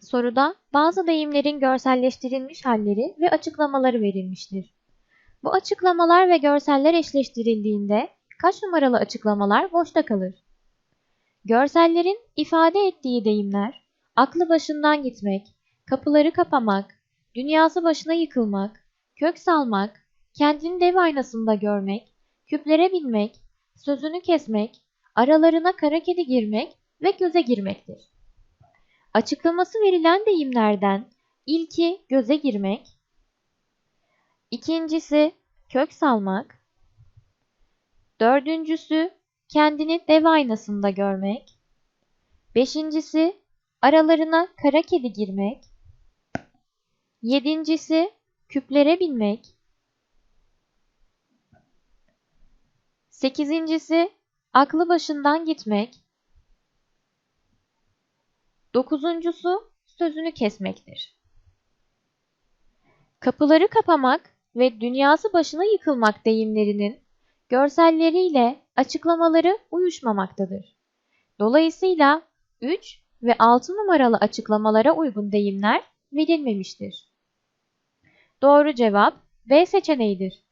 Soruda bazı deyimlerin görselleştirilmiş halleri ve açıklamaları verilmiştir. Bu açıklamalar ve görseller eşleştirildiğinde kaç numaralı açıklamalar boşta kalır? Görsellerin ifade ettiği deyimler, aklı başından gitmek, kapıları kapamak, dünyası başına yıkılmak, kök salmak, kendini dev aynasında görmek, küplere binmek, sözünü kesmek, aralarına kara kedi girmek ve göze girmektir. Açıklaması verilen deyimlerden ilki göze girmek, ikincisi kök salmak, dördüncüsü kendini dev aynasında görmek, beşincisi aralarına kara kedi girmek, yedincisi küplere binmek, sekizincisi aklı başından gitmek, Dokuzuncusu sözünü kesmektir. Kapıları kapamak ve dünyası başına yıkılmak deyimlerinin görselleriyle açıklamaları uyuşmamaktadır. Dolayısıyla 3 ve 6 numaralı açıklamalara uygun deyimler verilmemiştir. Doğru cevap B seçeneğidir.